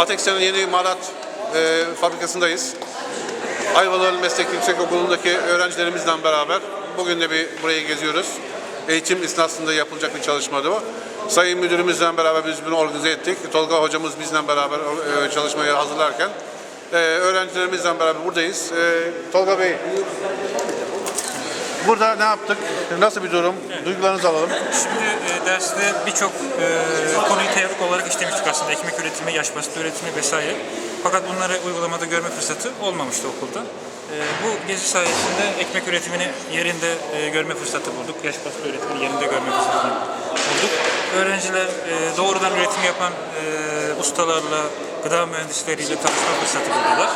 Atex'in yeni imalat e, fabrikasındayız. Ayvalık Meslek Yüksekokulu'ndaki öğrencilerimizle beraber bugün de bir burayı geziyoruz. Eğitim esnasında yapılacak bir çalışmadı bu. Sayın Müdürümüzle beraber biz bunu organize ettik. Tolga hocamız bizle beraber e, çalışmayı hazırlarken e, öğrencilerimizle beraber buradayız. E, Tolga Bey, burada ne yaptık? Nasıl bir durum? Duygularınızı alalım. Şimdi e, derste birçok e, konuyu teorik olarak işlemiştik aslında. Ekmek üretimi, yaş basit üretimi vesaire. Fakat bunları uygulamada görme fırsatı olmamıştı okulda. E, bu gezi sayesinde ekmek üretimini yerinde e, görme fırsatı bulduk. Yaş basit üretimini yerinde görme fırsatı bulduk. Öğrenciler e, doğrudan üretim yapan e, ustalarla, gıda mühendisleriyle tanışma fırsatı buldular.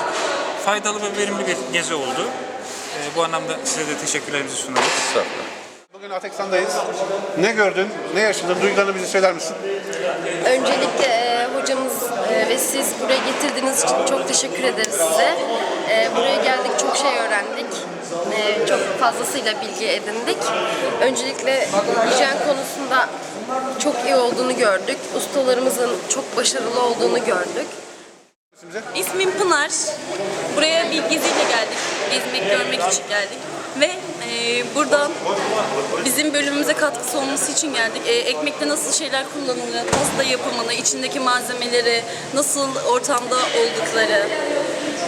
Faydalı ve verimli bir gezi oldu. E, bu anlamda size de teşekkürlerimizi sunarız. Bugün Atex'tandayız. Ne gördün? Ne yaşadın? Duygularını bize söyler misin? Öncelikle e, hocamız e, ve siz buraya getirdiğiniz için çok teşekkür ederiz size. E, buraya geldik, çok şey öğrendik. E, çok fazlasıyla bilgi edindik. Öncelikle hijyen konusunda çok iyi olduğunu gördük. Ustalarımızın çok başarılı olduğunu gördük. İsmim Pınar. Buraya bir geziyle. Gezmek, görmek için geldik. Ve e, buradan bizim bölümümüze katkısı olması için geldik. E, ekmekte nasıl şeyler kullanılıyor, nasıl yapılmalı, içindeki malzemeleri, nasıl ortamda oldukları,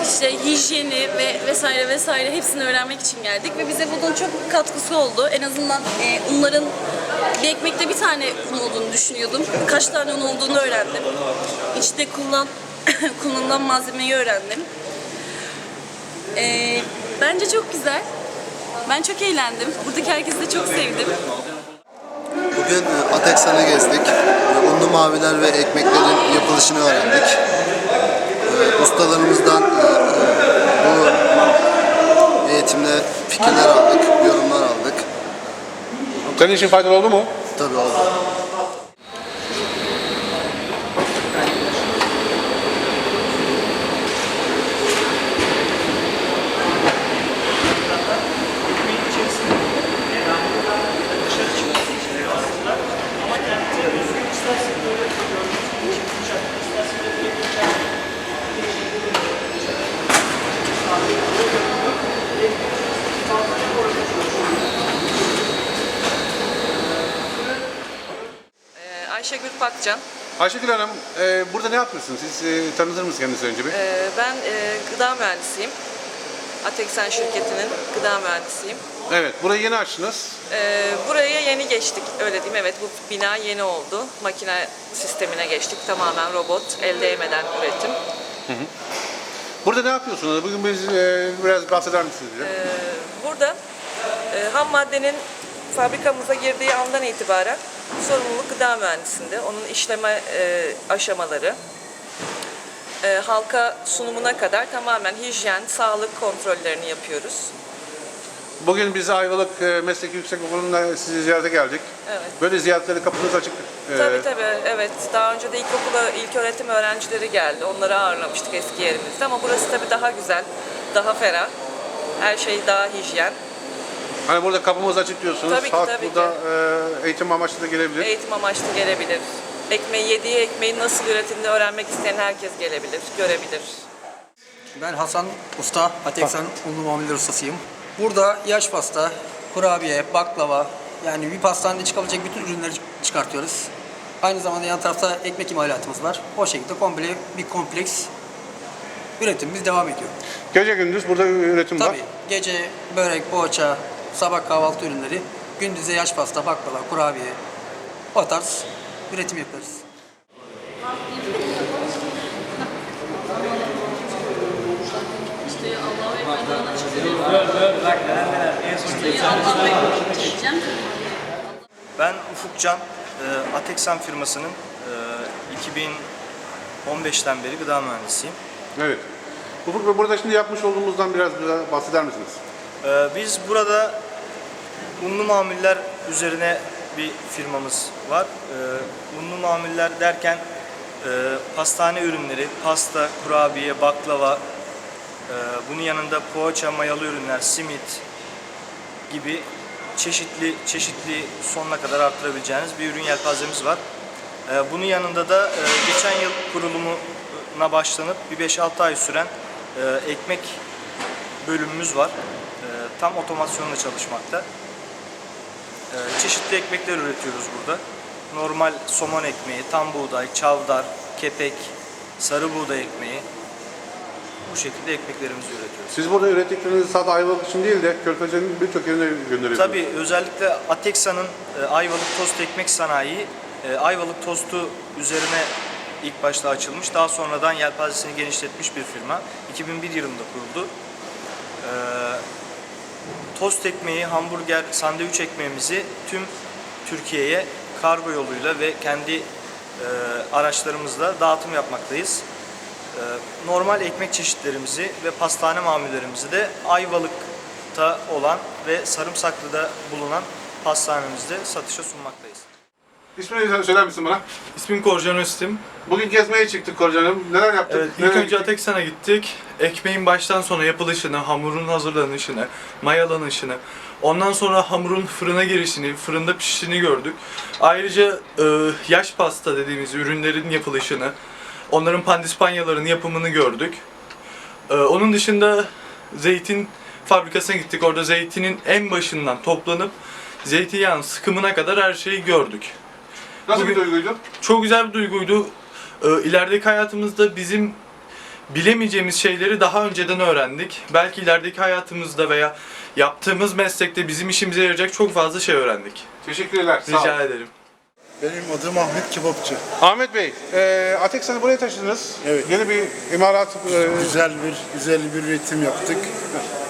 işte hijyeni ve vesaire vesaire hepsini öğrenmek için geldik ve bize bunun çok katkısı oldu. En azından e, unların bir ekmekte bir tane un olduğunu düşünüyordum. Kaç tane un olduğunu öğrendim. İçinde kullan kullanılan malzemeyi öğrendim. Ee, bence çok güzel. Ben çok eğlendim. Buradaki herkesi de çok sevdim. Bugün e, Ateksan'ı gezdik. E, Unlu maviler ve ekmeklerin yapılışını öğrendik. E, Ustalarımızdan bu eğitimde fikirler aldık, yorumlar aldık. Senin için faydalı oldu mu? Tabii oldu. Ee, Ayşegül Pakcan. Ayşegül Hanım, e, burada ne yapıyorsunuz? Siz e, tanıtır mısınız kendinizi önce bir? Ee, Ben e, gıda mühendisiyim. Ateksen şirketinin gıda mühendisiyim. Evet, burayı yeni açtınız. Ee, Buraya yeni geçtik, öyle diyeyim. Evet, bu bina yeni oldu. Makine sistemine geçtik. Tamamen robot, el değmeden üretim. Burada ne yapıyorsunuz? Bugün biz e, biraz bahseder misiniz bize? Burada e, ham maddenin fabrikamıza girdiği andan itibaren sorumluluk gıda mühendisinde. Onun işleme e, aşamaları, e, halka sunumuna kadar tamamen hijyen, sağlık kontrollerini yapıyoruz. Bugün biz Ayvalık e, Meslek Yüksekokulu'nda sizi ziyarete geldik. Evet. Böyle ziyaretlere kapınız açık. E, Tabii tabii evet. Daha önce de ilkokula, ilk öğretim öğrencileri geldi. Onları ağırlamıştık eski yerimizde ama burası tabii daha güzel, daha ferah. Her şey daha hijyen. Hani burada kapımız açık diyorsunuz. Tabii ki, Halk tabii burada e, eğitim amaçlı da gelebilir. Eğitim amaçlı gelebilir. Ekmeği yediği ekmeğin nasıl üretildiğini öğrenmek isteyen herkes gelebilir, görebilir. Ben Hasan Usta, Ateksan unlu mamulleri ustasıyım. Burada yaş pasta, kurabiye, baklava, yani bir pastanede çıkabilecek bütün ürünleri çıkartıyoruz. Aynı zamanda yan tarafta ekmek imalatımız var. O şekilde komple bir kompleks üretimimiz devam ediyor. Gece gündüz burada üretim var. Tabii gece börek, poğaça, sabah kahvaltı ürünleri, gündüze yaş pasta, baklava, kurabiye, o tarz üretim yapıyoruz. Ben Ufuk Can, e, Ateksan firmasının e, 2015'ten beri gıda mühendisiyim. Evet. Ufuk Bey burada şimdi yapmış olduğumuzdan biraz bize bahseder misiniz? E, Biz burada unlu mamuller üzerine bir firmamız var. E, Unlu mamuller derken e, pastane ürünleri, pasta, kurabiye, baklava, e, bunun yanında poğaça, mayalı ürünler, simit gibi çeşitli çeşitli sonuna kadar arttırabileceğiniz bir ürün yelpazemiz var. E, Bunun yanında da e, geçen yıl kurulumu hazırlığına başlanıp bir 5-6 ay süren e, ekmek bölümümüz var. E, tam otomasyonla çalışmakta. E, çeşitli ekmekler üretiyoruz burada. Normal somon ekmeği, tam buğday, çavdar, kepek, sarı buğday ekmeği. Bu şekilde ekmeklerimizi üretiyoruz. Siz burada ürettiklerinizi sadece Ayvalık için değil de Körfez'in birçok yerine gönderiyorsunuz. Tabii özellikle Ateksa'nın e, Ayvalık Tost Ekmek Sanayi e, Ayvalık Tostu üzerine ilk başta açılmış. Daha sonradan yelpazesini genişletmiş bir firma. 2001 yılında kuruldu. E, tost ekmeği, hamburger, sandviç ekmeğimizi tüm Türkiye'ye kargo yoluyla ve kendi e, araçlarımızla dağıtım yapmaktayız. E, normal ekmek çeşitlerimizi ve pastane mamullerimizi de Ayvalık'ta olan ve Sarımsaklı'da bulunan pastanemizde satışa sunmaktayız. İsmini söyler misin bana? İsmim Korcan Öztim. Bugün gezmeye çıktık Korcan'ım. Neler yaptık? Evet, ilk Neler önce Ateksan'a gittik. Ekmeğin baştan sona yapılışını, hamurun hazırlanışını, mayalanışını, ondan sonra hamurun fırına girişini, fırında pişişini gördük. Ayrıca e, yaş pasta dediğimiz ürünlerin yapılışını, onların pandispanyaların yapımını gördük. E, onun dışında zeytin fabrikasına gittik. Orada zeytinin en başından toplanıp zeytinyağının sıkımına kadar her şeyi gördük. Nasıl bir duyguydu? Çok güzel bir duyguydu. Ee, ilerideki hayatımızda bizim bilemeyeceğimiz şeyleri daha önceden öğrendik. Belki ilerideki hayatımızda veya yaptığımız meslekte bizim işimize yarayacak çok fazla şey öğrendik. Teşekkürler. Sağ Rica olun. ederim. Benim adım Ahmet Kebapçı. Ahmet Bey, e, Ateksan'ı buraya taşıdınız. Evet. Yeni bir imarat. e, Güzel bir güzel bir üretim yaptık.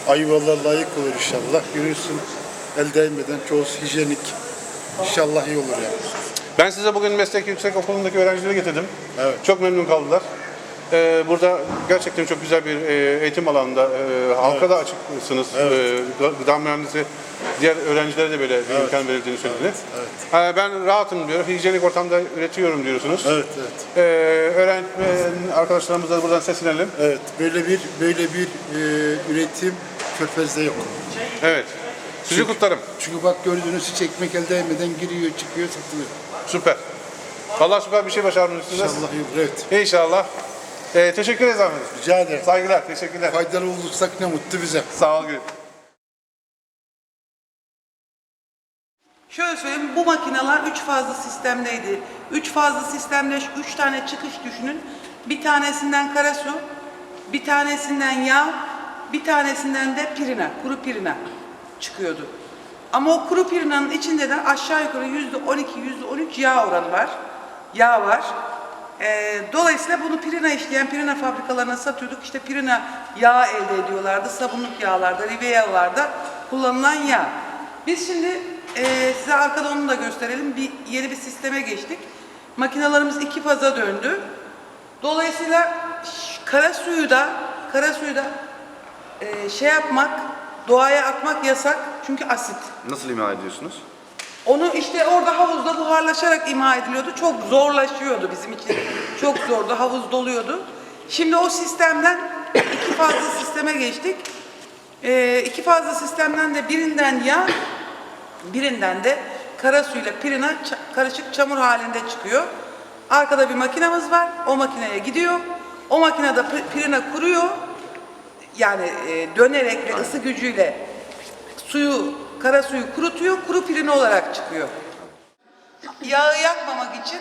Ayvalık'a layık olur inşallah. Görürsün el değmeden çoğu hijyenik. İnşallah iyi olur yani. ben size bugün Meslek Yüksek Okulu'ndaki öğrencileri getirdim. Evet. Çok memnun kaldılar. E, burada gerçekten çok güzel bir e, eğitim alanında. E, halka da açıksınız. E, gı- gıda mühendisi diğer öğrencilere de böyle bir imkan verildiğini söyledi. E, ben rahatım diyor. Hijyenik ortamda üretiyorum diyorsunuz. Evet, evet. E, öğretmen arkadaşlarımıza da buradan seslenelim. Evet, böyle bir böyle bir e, üretim Körfez'de yok. Evet. Sizi kutlarım. Çünkü bak gördüğünüz hiç ekmek el değmeden giriyor, çıkıyor, satılıyor. Süper. Vallahi süper bir şey başarmışsınız. İnşallah. Evet. İnşallah. Ee, teşekkür ederiz Ahmet. Rica ederim. Saygılar, teşekkürler. Faydalı olursak ne mutlu bize. Sağ ol Gülüm. Şöyle söyleyeyim, bu makineler üç fazlı sistemdeydi. Üç fazlı sistemde üç tane çıkış düşünün. Bir tanesinden karasu, bir tanesinden yağ, bir tanesinden de pirina, kuru pirina çıkıyordu. Ama o kuru pirinanın içinde de aşağı yukarı yüzde 12, yüzde 13 yağ oranı var. Yağ var. Ee, dolayısıyla bunu pirina işleyen pirina fabrikalarına satıyorduk. İşte pirina yağ elde ediyorlardı. Sabunluk yağlarda, Rivieralarda kullanılan yağ. Biz şimdi e, size arkada onu da gösterelim. Bir yeni bir sisteme geçtik. Makinalarımız iki faza döndü. Dolayısıyla kara suyu da kara suyu da e, şey yapmak, doğaya atmak yasak. Çünkü asit. Nasıl ima ediyorsunuz? Onu işte orada havuzda buharlaşarak imha ediliyordu. Çok zorlaşıyordu bizim için. Çok zordu. Havuz doluyordu. Şimdi o sistemden iki fazla sisteme geçtik. Ee, iki fazla sistemden de birinden yağ, birinden de kara suyla pirina karışık çamur halinde çıkıyor. Arkada bir makinamız var. O makineye gidiyor. O makinede pi- pirina kuruyor. Yani e, dönerek ve ısı gücüyle suyu, kara suyu kurutuyor, kuru pirini olarak çıkıyor. Yağı yakmamak için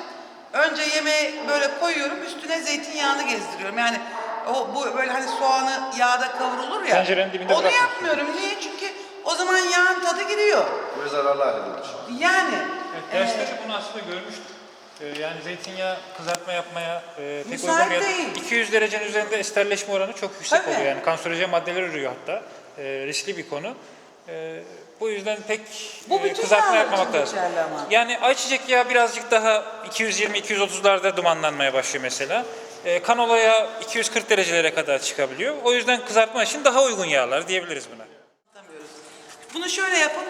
önce yemeği böyle koyuyorum, üstüne zeytinyağını gezdiriyorum. Yani o bu böyle hani soğanı yağda kavrulur ya. Tencerenin dibinde Onu yapmıyorum. Niye? Çünkü o zaman yağın tadı gidiyor. Ve zararlı hale gelir. Yani Derste de bunu aslında görmüştük. Ee, Yani zeytinyağı kızartma yapmaya e, pek Müsait uygun bir değil. 200 derecenin üzerinde sterleşme oranı çok yüksek Tabii. oluyor. Yani kanserojen maddeler ürüyor hatta. E, riskli bir konu. E, bu yüzden pek Bu e, bütün kızartma yağlar yapmamak için lazım. geçerli ama. Yani ayçiçek yağı birazcık daha 220-230'larda dumanlanmaya başlıyor mesela. E, kanola yağı 240 derecelere kadar çıkabiliyor. O yüzden kızartma için daha uygun yağlar diyebiliriz buna. Bunu şöyle yapın.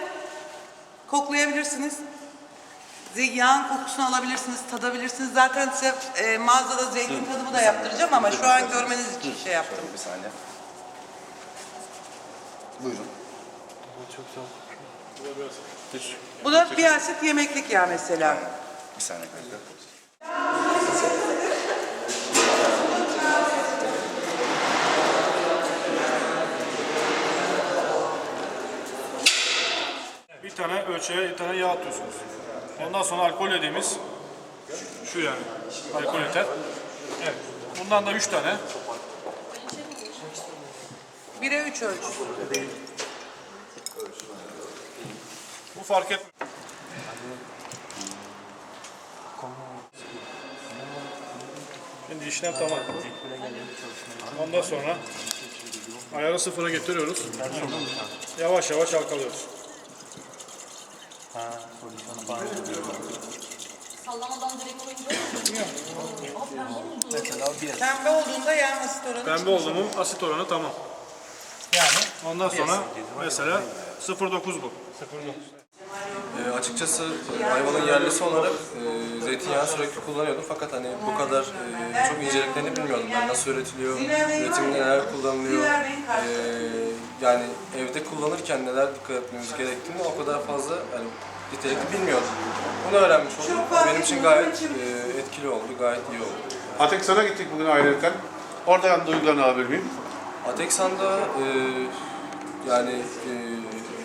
Koklayabilirsiniz. Yağın kokusunu alabilirsiniz, tadabilirsiniz. Zaten size e, mağazada zeytin tadımı da yaptıracağım ama şu an görmeniz için şey yaptım. Şöyle bir saniye. Buyurun. Bu da bir asit yemeklik ya mesela. Bir saniye. Bir tane ölçüye bir tane yağ atıyorsunuz. Ondan sonra alkol dediğimiz şu yani alkol yeter. Evet. Bundan da üç tane. 1'e 3 ölçüsü. Bu fark et. Şimdi işlem tamam. Ondan sonra ayarı sıfıra getiriyoruz. Yavaş yavaş halkalıyoruz. Sallamadan direkt koyunca Pembe olduğunda yağın asit oranı Pembe oldu mu asit oranı tamam. Yani ondan sonra mesela 0.9 bu. E, açıkçası Ayvalık'ın yerlisi olarak e, zeytinyağı sürekli kullanıyordum fakat hani bu kadar e, çok inceliklerini bilmiyordum. Ben nasıl üretiliyor, üretiminde neler kullanılıyor, e, yani evde kullanırken neler dikkat etmemiz gerektiğini o kadar fazla hani nitelikli bilmiyordum. Bunu öğrenmiş oldum. Benim için gayet e, etkili oldu, gayet iyi oldu. Ateksan'a gittik bugün ayrıca. Oradan duygularını alabilir miyim? Ateksan'da e, yani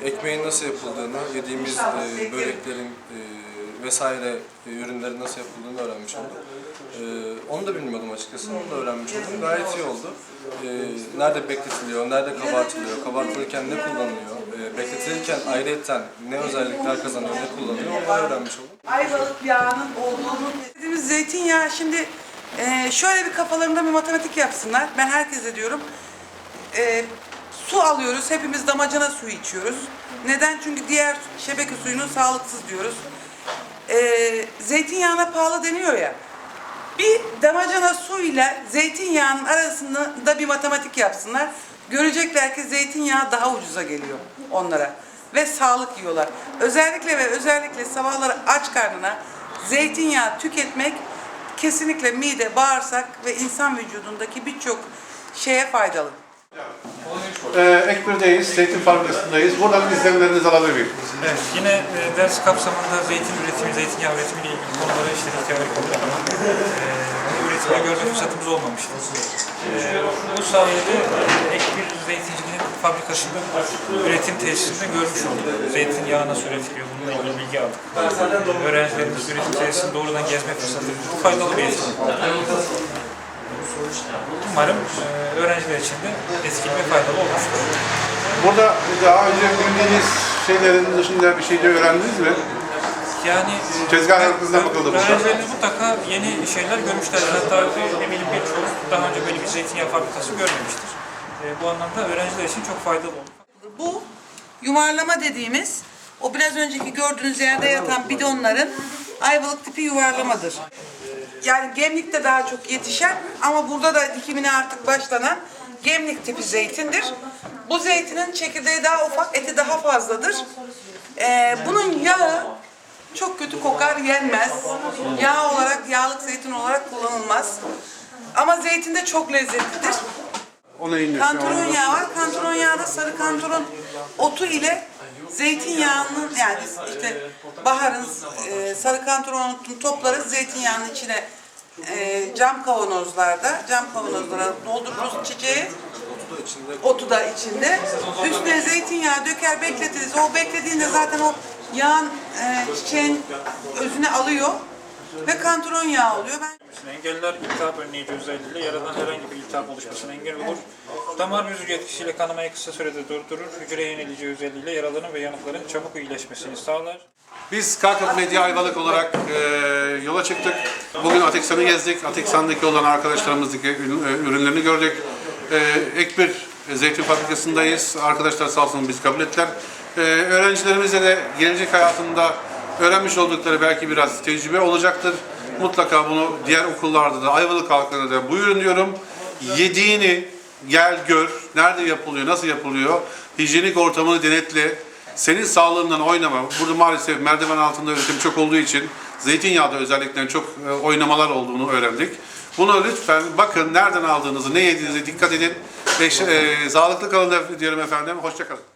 e, ekmeğin nasıl yapıldığını, yediğimiz e, böreklerin e, vesaire e, ürünlerin nasıl yapıldığını öğrenmiş oldum. E, onu da bilmiyordum açıkçası, onu da öğrenmiş oldum. Gayet iyi oldu. E, nerede bekletiliyor, nerede kabartılıyor, kabartılırken ne kullanılıyor, e, bekletilirken ayrıyetten ne özellikler kazanıyor, ne kullanılıyor onları öğrenmiş oldum. ayvalık yağının olduğunu dediğimiz zeytinyağı şimdi e, şöyle bir kafalarında bir matematik yapsınlar. Ben herkese diyorum. E, su alıyoruz. Hepimiz damacana suyu içiyoruz. Neden? Çünkü diğer şebeke suyunu sağlıksız diyoruz. E, zeytinyağına pahalı deniyor ya. Bir damacana suyla zeytinyağının arasında da bir matematik yapsınlar. Görecekler ki zeytinyağı daha ucuza geliyor onlara. Ve sağlık yiyorlar. Özellikle ve özellikle sabahları aç karnına zeytinyağı tüketmek kesinlikle mide, bağırsak ve insan vücudundaki birçok şeye faydalı. Ee, Ekbir'deyiz, zeytin fabrikasındayız. Buradan izlenimlerinizi alabilir miyim? Evet, yine e, ders kapsamında zeytin üretimi, zeytinyağı üretimi ile ilgili konuları işledik teorik olarak ama e, üretimi görme fırsatımız olmamıştı. E, bu sayede e, ek bir zeytinciliğin fabrikasında üretim tesisinde görmüş olduk. Zeytinyağı nasıl üretiliyor, bununla ilgili bilgi aldık. Öğrencilerimiz üretim tesisini doğrudan gezme fırsatı. Faydalı bir eğitim oldu. Umarım e, öğrenciler için de etkili ve faydalı olmuştur. Burada daha önce bildiğiniz şeylerin dışında bir şey de öğrendiniz mi? Yani Tezgah hızına bakıldı burada. Öğrencilerimiz mutlaka yeni şeyler görmüşlerdir. Hatta eminim birçoğu daha önce böyle bir zeytinyağı fabrikası görmemiştir. E, bu anlamda öğrenciler için çok faydalı olur. Bu yuvarlama dediğimiz o biraz önceki gördüğünüz yerde yatan bidonların ayvalık tipi yuvarlamadır. Yani gemlikte daha çok yetişen ama burada da dikimine artık başlanan gemlik tipi zeytindir. Bu zeytinin çekirdeği daha ufak, eti daha fazladır. Ee, bunun yağı çok kötü kokar, yenmez. Yağ olarak, yağlık zeytin olarak kullanılmaz. Ama zeytin de çok lezzetlidir. Ona. Kantaron yağı var. Kantaron yağı da sarı kantaron otu ile zeytinyağının yani işte baharın e, sarı kantaron otunu toplarız zeytinyağının içine e, cam kavanozlarda cam kavanozlara doldururuz çiçeği otu da içinde. Üstüne zeytinyağı döker bekletiriz. O beklediğinde zaten o yağın e, çiçeğin özüne alıyor ve kantaron yağı oluyor. Ben Engeller iltihap önleyici özelliğiyle yaradan herhangi bir iltihap oluşmasına engel olur. Damar yüzücü etkisiyle kanamayı kısa sürede durdurur. Hücre yenilici özelliğiyle yaraların ve yanıkların çabuk iyileşmesini sağlar. Biz Karkat Medya Ayvalık olarak e, yola çıktık. Bugün Ateksan'ı gezdik. Ateksan'daki olan arkadaşlarımızdaki e, ürünlerini gördük. E, Ekbir Zeytin Fabrikası'ndayız. Arkadaşlar sağ olsun biz kabul ettiler. E, öğrencilerimize de gelecek hayatında öğrenmiş oldukları belki biraz tecrübe olacaktır. Mutlaka bunu diğer okullarda da Ayvalık halkına da buyurun diyorum. Yediğini gel gör. Nerede yapılıyor, nasıl yapılıyor? Hijyenik ortamını denetle. Senin sağlığından oynama. Burada maalesef merdiven altında üretim çok olduğu için zeytinyağda özellikle çok e, oynamalar olduğunu öğrendik. Bunu lütfen bakın nereden aldığınızı, ne yediğinize dikkat edin. Ve, e, sağlıklı kalın diyorum efendim. Hoşçakalın.